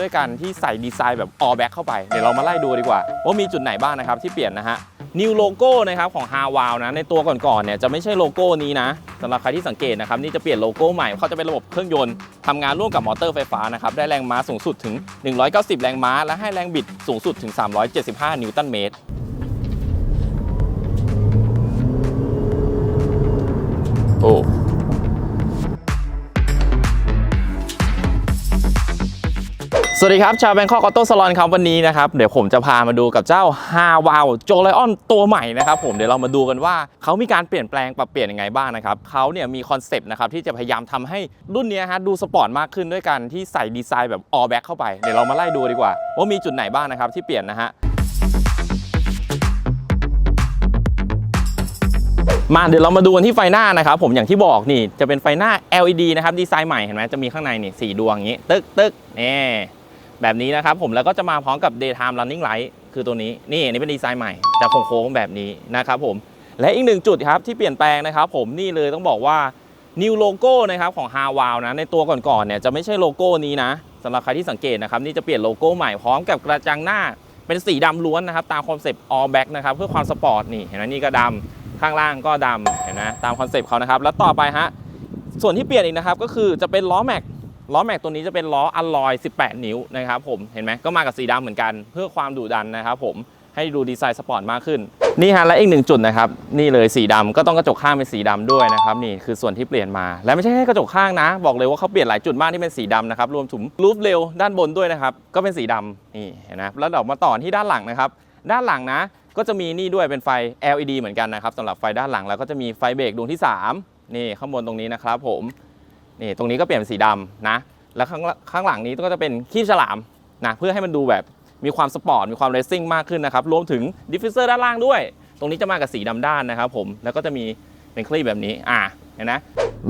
ด้วยการที่ใส่ดีไซน์แบบ all back เข้าไป เดี๋ยวเรามาไล่ดูดีกว่า ว่ามีจุดไหนบ้างนะครับที่เปลี่ยนนะฮะนิวโลโก้นะครับของ h a w a l นะในตัวก่อนๆเนี่ยจะไม่ใช่โลโก้นี้นะสำหรับใครที่สังเกตนะครับนี่จะเปลี่ยนโลโก้ใหม่เขาจะเป็นระบบเครื่องยนต์ทำงานร่วมกับมอเตอร์ไฟฟ้านะครับได้แรงม้าสูงสุดถึง 190 แรงม้า และให้แรงบิดสูงสุดถึง 375 นิวตันเมตร วัสดีครับ ชาวแบงคอกออโต้สลอนครับวันนี้นะครับ เดี๋ยวผมจะพามาดูกับเจ้าฮาวาวโจไลออนตัวใหม่นะครับผมเดี๋ยวเรามาดูกันว่าเขามีการเปลี่ยนแปลงปรับเปลี่ยนยังไงบ้างนะครับเขาเนี่ยมีคอนเซปต์นะครับที่จะพยายามทำให้รุ่นนี้ฮะดูสปอร์ตมากขึ้นด้วยกันที่ใส่ดีไซน์แบบ all back เข้าไป เดี๋ยวเรามาไล่ดูดีกว่า ว่ามีจุดไหนบ้างนะครับที่เปลี่ยนนะฮะมาเดี๋ยวเรามาดูกันที่ไฟหน้านะครับผมอย่างที่บอกนี่จะเป็นไฟหน้า LED นะครับดีไซน์ใหม่เห็นไหมจะมีข้างในนี่สดวงอย่างนี้ ตึกตึกนี่ แบบนี้นะครับผมแล้วก็จะมาพร้อมกับ daytime running light คือตัวนี้นี่อันนี้เป็นดีไซน์ใหม่จะโค้งแบบนี้นะครับผมและอีกหนึ่งจุดครับที่เปลี่ยนแปลงนะครับ ผมนี่เลยต้องบอกว่านิวโลโก้นะครับของ h a w a l นะในตัวก่อนๆเนี่ยจะไม่ใช่โลโก้นี้นะสำหรับใครที่สังเกตนะครับนี่จะเปลี่ยนโลโก้ใหม่พร้อมกับกระจังหน้าเป็นสีดำล้วนนะครับตามคอนเซปต์ all back นะครับเพื่อความสปอร์ตนี่เห็นไหมนี่ก็ดำข้างล่างก็ดำเห็นไหมตามคอนเซปต์เขานะครับแล้วต่อไปฮะส่วนที่เปลี่ยนอีกนะครับก็คือจะเป็นล้อแม็ก ล้อแม็กตัวนี้จะเป็นล้ออัลลอย 18 นิ้วนะครับผมเห็นไหมก็มากับสีดำเหมือนกัน เพื่อความดุดันนะครับผมให้ดูดีไซน์สปอร์ตมากขึ้น นี่ฮะและอีกหนึ่งจุดนะครับ นี่เลยสีดำก็ต้องกระจกข้างเป็นสีดำด้วยนะครับนี่คือส่วนที่เปลี่ยนมา และไม่ใช่แค่กระจกข้างนะ บอกเลยว่าเขาเปลี่ยนหลายจุดมากที่เป็นสีดำนะครับรวมถึงรูฟเร็วด้านบนด้วยนะครับก็เป็นสีดำนี่เห็นไหมแล้วเดี๋ยวมาต่อที่ด้านหลังนะครับ ด้านหลังนะ ก็จะมีนี่ด้วยเป็นไฟ LED เหมือนกันนะครับสำหรับไฟด้านหลังแล้วก็จะมีไฟเบรกดวงที่ 3 นี่ข้างบนตรงนี้นะครับผม นี่ตรงนี้ก็เปลี่ยนเป็นสีดำนะ แล้วข้างข้างหลังนี้ก็จะเป็นคีบฉลามนะเพื่อให้มันดูแบบมีความสปอร์ตมีความเรซซิ่งมากขึ้นนะครับรวมถึงดิฟฟิวเซอร์ด้านล่างด้วย ตรงนี้จะมากับสีดำด้านนะครับผมแล้วก็จะมีเป็นคลีปแบบนี้อ่าเห็นนะ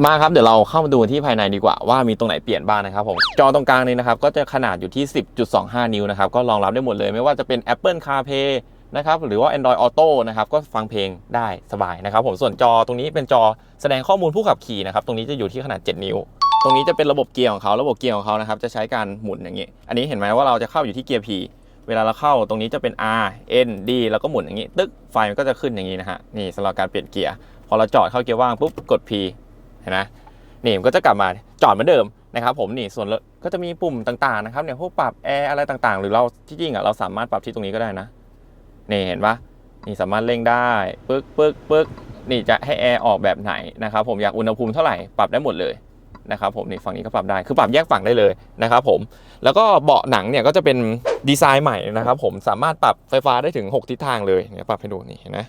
มาครับเดี๋ยวเราเข้ามาดูที่ภายในดีกว่าว่ามีตรงไหนเปลี่ยนบ้างนะครับผมจอตรงกลางนี้นะครับก็จะขนาดอยู่ที่ 10.25 นิ้วนะครับก็รองรับได้หมดเลยไม่ว่าจะเป็น Apple CarPlay นะครับหรือว่า Android Auto นะครับก็ฟังเพลงได้สบายนะครับผมส่วนจอตรงนี้เป็นจอแสดงข้อมูลผู้ขับขี่นะครับตรงนี้จะอยู่ที่ขนาด 7 นิ้ว ตรงนี้จะเป็นระบบเกียร์ของเขาระบบเกียร์ของเขานะครับจะใช้การหมุนอย่างนี้ อันนี้เห็นไหมว่าเราจะเข้าอยู่ที่เกียร์ P เวลาเราเข้าตรงนี้จะเป็น R N D แล้วก็หมุนอย่างนี้ ตึ๊กไฟมันก็จะขึ้นอย่างนี้นะฮะนี่สำหรับการเปลี่ยนเกียร์พอเราจอดเข้าเกียร์ว่างปุ๊บกด P เห็นไหมนี่มันก็จะกลับมาจอดเหมือนเดิมนะครับผมนี่ส่วนก็จะมีปุ่มต่างๆนะครับเนี่ยพวกปรับแอร์อะไรต่างๆ หรือเราที่จริงอะเราสามารถปรับที่ตรงนี้ก็ได้นะ นี่เห็นปะนี่สามารถเร่งได้ปึ๊กปึ๊กปึ๊กนี่จะให้แอร์ออกแบบไหนนะครับผมอยากอุณหภูมิเท่าไหร่ปรับได้หมดเลยนะครับผมนี่ฝั่งนี้ก็ปรับได้คือปรับแยกฝั่งได้เลยนะครับผมแล้วก็เบาะหนังเนี่ยก็จะเป็นดีไซน์ใหม่นะครับผมสามารถปรับไฟฟ้าได้ถึง 6 ทิศทางเลยเนี่ยปรับให้ดูนี่เห็นไหม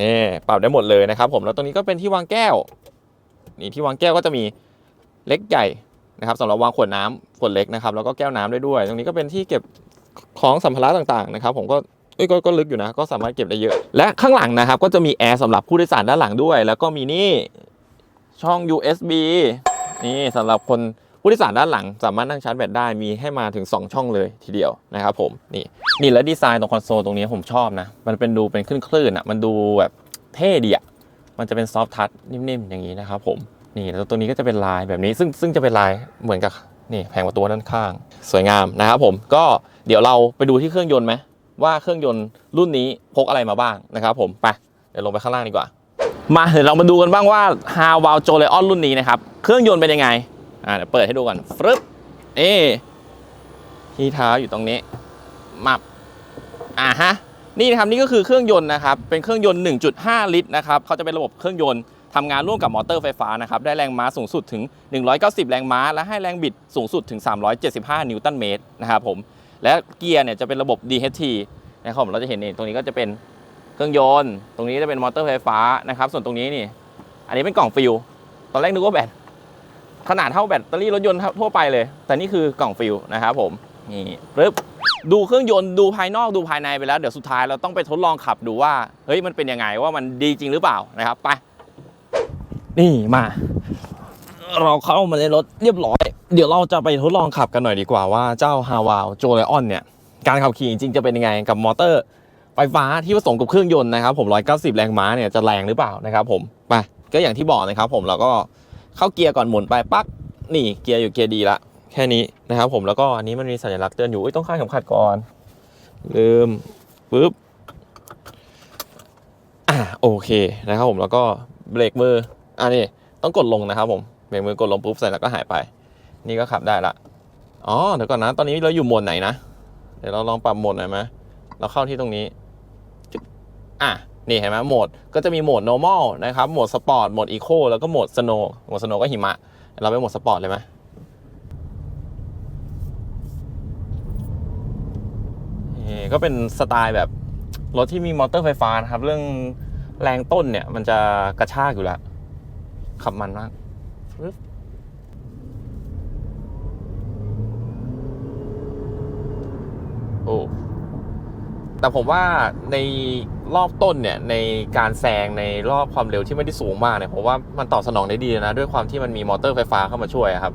นี่ปรับได้หมดเลยนะครับผมแล้วตรงนี้ก็เป็นที่วางแก้ว นี่ที่วางแก้วก็จะมีเล็กใหญ่นะครับสำหรับวางขวดน้ำขวดเล็กนะครับแล้วก็แก้วน้ำได้ด้วย ตรงนี้ก็เป็นที่เก็บ ของสัมภาระต่างๆนะครับผมก็เอ้ยกก็ลึกอยู่นะ ก็สามารถเก็บได้เยอะ และข้างหลังนะครับ ก็จะมีแอร์สำหรับผู้โดยสารด้านหลังด้วย แล้วก็มีนี่ช่อง USB นี่สำหรับคนผู้โดยสารด้านหลัง สามารถนั่งชาร์จแบตได้มีให้มาถึง 2 ช่องเลยทีเดียวนะครับผมนี่นี่แล้วดีไซน์ตรงคอนโซลตรงนี้ผมชอบนะ มันเป็นดูเป็นคลื่นๆอะมันดูแบบเท่ดีอะมันจะเป็นซอฟท์ทัชนิ่มๆ อย่างนี้นะครับผมนี่แล้วตัวนี้ก็จะเป็นลายแบบนี้ซึ่งซึ่งจะเป็นลายเหมือนกับนี่แผงประตูด้านข้าง สวยงามนะครับผมก็ เดี๋ยวเราไปดูที่เครื่องยนต์ไหมว่าเครื่องยนต์รุ่นนี้พกอะไรมาบ้างนะครับผมไปเดี๋ยวลงไปข้างล่างดีกว่า มาเดี๋ยวเรามาดูกันบ้างว่า h a w a l j o l e o n รุ่นนี้นะครับเครื่องยนต์เป็นยังไงอ่าเดี๋ยวเปิดให้ดูก่อนฟรึบเอ๊ที่เท้าอยู่ตรงนี้มับอ่าฮะนี่นะครับนี่ก็คือเครื่องยนต์นะครับเป็นเครื่องยนต์ 1.5 ลิตรนะครับเขาจะเป็นระบบเครื่องยนต์ทำงานร่วมกับมอเตอร์ไฟฟ้านะครับได้แรงม้าสูงสุดถึง 190 แรงม้า และให้แรงบิดสูงสุดถึง 375 นิวตันเมตรนะครับผม และเกียร์เนี่ยจะเป็นระบบ DHT นะครับผมเราจะเห็นนี่ตรงนี้ก็จะเป็นเครื่องยนต์ ตรงนี้จะเป็นมอเตอร์ไฟฟ้านะครับ ส่วนตรงนี้นี่ อันนี้เป็นกล่องฟิลตอนแรกนึกว่าแบตขนาดเท่าแบตเตอรี่รถยนต์ทั่วไปเลย แต่นี่คือกล่องฟิลนะครับผมนี่ปึ๊บดูเครื่องยนต์ดูภายนอกดูภายในไปแล้ว เดี๋ยวสุดท้ายเราต้องไปทดลองขับดูว่าเฮ้ยมันเป็นยังไงว่ามันดีจริงหรือเปล่านะครับไป นี่มา เราเข้ามาในรถเรียบร้อย เดี๋ยวเราจะไปทดลองขับกันหน่อยดีกว่าว่าเจ้า h a w a l j o l e o n เนี่ยการขับขี่จริงๆจะเป็นยังไงกับมอเตอร์ไฟฟ้าที่ผสมกับเครื่องยนต์นะครับผม 190 แรงม้าเนี่ยจะแรงหรือเปล่านะครับผมไปก็อย่างที่บอกนะครับผมเราก็เข้าเกียร์ก่อนหมุนไปปั๊กนี่เกียร์อยู่เกียร์ดีละแค่นี้นะครับผมแล้วก็อันนี้มันมีสัญลักษณ์เตือนอยู่ต้องคาดเข็มขัดก่อนลืมปุ๊บอ่าโอเคนะครับผมแล้วก็เบรกมืออ่านี่ต้องกดลงนะครับผมเบรกมือกดลงปุ๊บเสร็จแล้วก็หายไป นี่ก็ขับได้ละอ๋อเดี๋ยวก่อนนะ ตอนนี้เราอยู่โหมดไหนนะ เดี๋ยวเราลองปรับโหมดหน่อยไหมเราเข้าที่ตรงนี้จึ๊กอะนี่เห็นไหมโหมดก็จะมีโหมด normal นะครับ โหมด sport โหมด eco แล้วก็โหมด snow โหมด snow ก็หิมะ เราไปโหมด sport เลยไหมก็เป็นสไตล์แบบรถที่มีมอเตอร์ไฟฟ้านะครับ เรื่องแรงต้นเนี่ย มันจะกระชากอยู่แล้ว ขับมันมากปึ๊บโอ้ แต่ผมว่าในรอบต้นเนี่ยในการแซงในรอบความเร็วที่ไม่ได้สูงมากเนี่ยผมว่ามันตอบสนองได้ดีนะด้วยความที่มันมีมอเตอร์ไฟฟ้าเข้ามาช่วยครับ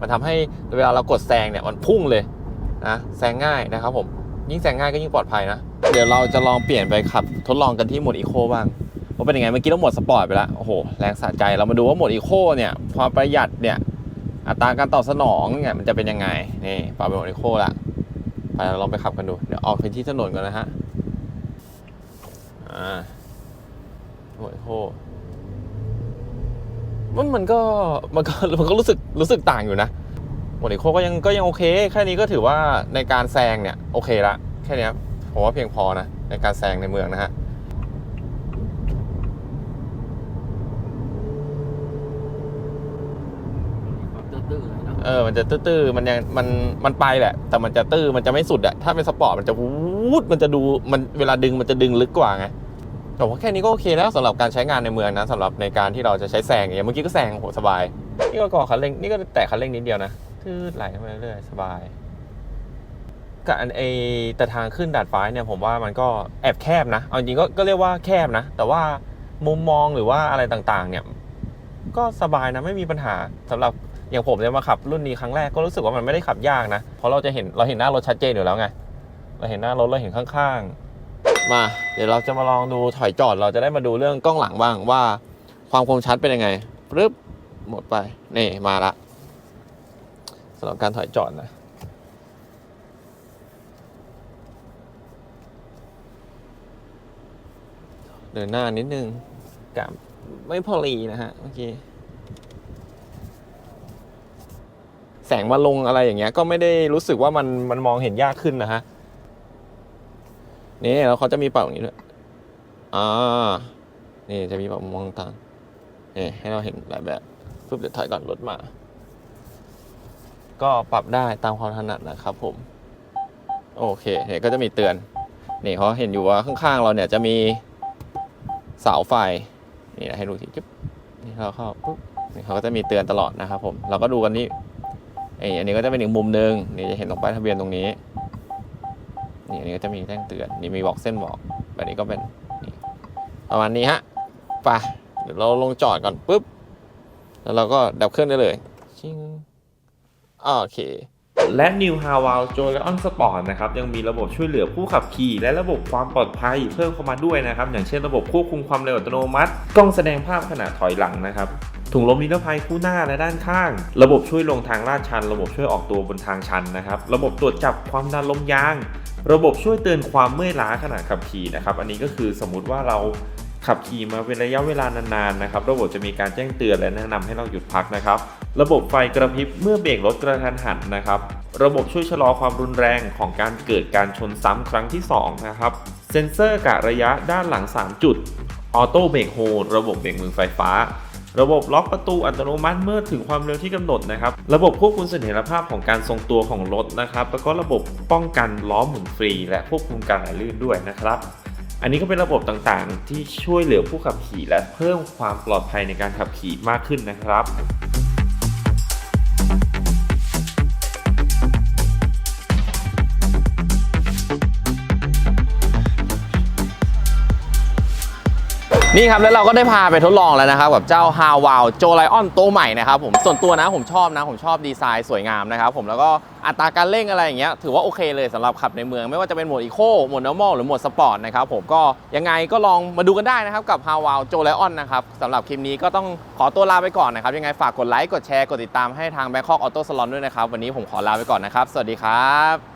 มันทำให้เวลาเรากดแซงเนี่ยมันพุ่งเลยนะแซงง่ายนะครับผมยิ่งแซงง่ายก็ยิ่งปลอดภัยนะ เดี๋ยวเราจะลองเปลี่ยนไปขับ ทดลองกันที่โหมดอีโคบ้างว่าเป็นยังไงเมื่อกี้เราโหมดสปอร์ตไปแล้วโอ้โหแรงสะใจเรามาดูว่าโหมดอีโคเนี่ยความประหยัดเนี่ยอัตราการตอบสนองเนี่ยมันจะเป็นยังไงนี่ปรับเป็นโหมดอีโคละ ไปเราลองไปขับกันดู เดี๋ยวออกไปที่ถนนก่อนนะฮะ อ่าโอ้ยโหมันมันก็มันก็มันก็รู้สึกรู้สึกต่างอยู่นะโมนิโคก็ยังก็ยังโอเค แค่นี้ก็ถือว่าในการแซงเนี่ย โอเคละ แค่นี้ผมว่าเพียงพอนะ ในการแซงในเมืองนะฮะ ตื้อๆ เออมันจะตื้อๆมันยังมันมันไปแหละ แต่มันจะตื้อมันจะไม่สุดอะถ้าเป็นสปอร์ตมันจะวูดมันจะดูมันเวลาดึงมันจะดึงลึกกว่าไงแต่ว่าแค่นี้ก็โอเคแล้วสำหรับการใช้งานในเมืองนะสำหรับในการที่เราจะใช้แซงอย่างเมื่อกี้ก็แซงโหสบาย นี่ก็ก่อคันเร่งนี่ก็แตะคันเร่งนิดเดียวนะทืดไหลมาเรื่อยๆสบายกับไอแต่ทางขึ้นดาดฟ้าเนี่ยผมว่ามันก็แอบแคบนะเอาจริงก็ก็เรียกว่าแคบนะ แต่ว่ามุมมองหรือว่าอะไรต่างๆ เนี่ย ก็สบายนะไม่มีปัญหาสำหรับ อย่างผมเนี่ยมาขับรุ่นนี้ครั้งแรกก็รู้สึกว่ามันไม่ได้ขับยากนะ เพราะเราจะเห็นเราเห็นหน้ารถชัดเจนอยู่แล้วไง เราเห็นหน้ารถเราเห็นข้างๆ มา เดี๋ยวเราจะมาลองดูถอยจอดเราจะได้มาดูเรื่องกล้องหลังบ้างว่า ความคมชัดเป็นยังไงปึ๊บหมดไปนี่มาละสำหรับการถอยจอดนะเดินหน้านิดนึงกับไม่พอลีนะฮะเมื่อกี้ แสงมาลงอะไรอย่างเงี้ย ก็ไม่ได้รู้สึกว่ามันมันมองเห็นยากขึ้นนะฮะ นี่แล้วเขาจะมีเป่าอย่างนี้ด้วยอ่า นี่จะมีเป่ามองต่างนี่ให้เราเห็นหลายแบบปุ๊บเดี๋ยวถอยก่อนรถมา ก็ปรับได้ตามความถนัดนะครับผม โอเคเนี่ยก็จะมีเตือน นี่เขาเห็นอยู่ว่าข้างๆ เราเนี่ยจะมีเสาไฟ นี่ให้ดูทีจุ๊บนี่เราเข้าปุ๊บนี่เขาก็จะมีเตือนตลอดนะครับผม เราก็ดูกันนี่ ไออันนี้ก็จะเป็นอีกมุมหนึ่งนี่จะเห็นตรงป้ายทะเบียนตรงนี้นี่อันนี้ก็จะมีแจ้งเตือนนี่มีบอกเส้นบอกแบบนี้ก็เป็นนประมาณนี้ฮะไปเดี๋ยวเราลงจอดก่อนปุ๊บแล้วเราก็ดับเครื่องได้เลยชิงโอเคและ New h a w a l j o y on Sport นะครับยังมีระบบช่วยเหลือผู้ขับขี่และระบบความปลอดภัยเพิ่มเข้ามาด้วยนะครับ อย่างเช่นระบบควบคุมความเร็วอัตโนมัติ กล้องแสดงภาพขณะถอยหลังนะครับ ถุงลมนิรภัยคู่หน้าและด้านข้าง ระบบช่วยลงทางลาดชัน ระบบช่วยออกตัวบนทางชันนะครับ ระบบตรวจจับความดันลมยาง ระบบช่วยเตือนความเมื่อยล้าขณะขับขี่นะครับ อันนี้ก็คือสมมุติว่าเราขับขี่มาเป็นระยะเวลานานๆนะครับ ระบบจะมีการแจ้งเตือนและแนะนำให้เราหยุดพักนะครับ ระบบไฟกระพริบเมื่อเบรกรถกระทันหันนะครับ ระบบช่วยชะลอความรุนแรงของการเกิดการชนซ้ำครั้งที่2นะครับเซ็นเซอร์กะระยะด้านหลัง 3 จุดออโต้เบรกโฮลระบบเบรกมือไฟฟ้า ระบบล็อกประตูอัตโนมัติเมื่อถึงความเร็วที่กำหนดนะครับ ระบบควบคุมเสถียรภาพของการทรงตัวของรถนะครับ แล้วก็ระบบป้องกันล้อหมุนฟรี และควบคุมการไหลลื่นด้วยนะครับ อันนี้ก็เป็นระบบต่างๆ ที่ช่วยเหลือผู้ขับขี่และเพิ่มความปลอดภัยในการขับขี่มากขึ้นนะครับ นี่ครับแล้วเราก็ได้พาไปทดลองแล้วนะครับกับเจ้า h a w a l j o l i o n ตัวใหม่นะครับผมส่วนตัวนะผมชอบนะผมชอบดีไซน์สวยงามนะครับผมแล้วก็อัตราการเร่งอะไรอย่างเงี้ยถือว่าโอเคเลยสำหรับขับในเมือง ไม่ว่าจะเป็นโหมดอีโคโหมด normal หรือโหมดสปอร์ตนะครับผมก็ยังไงก็ลองมาดูกันได้นะครับกับ h a w a l j o l i o n นะครับสำหรับคลิปนี้ก็ต้องขอตัวลาไปก่อนนะครับยังไงฝากกดไลค์กดแชร์กดติดตามให้ทาง Bangkok Auto Salon ด้วยนะครับวันนี้ผมขอลาไปก่อนนะครับสวัสดีครับ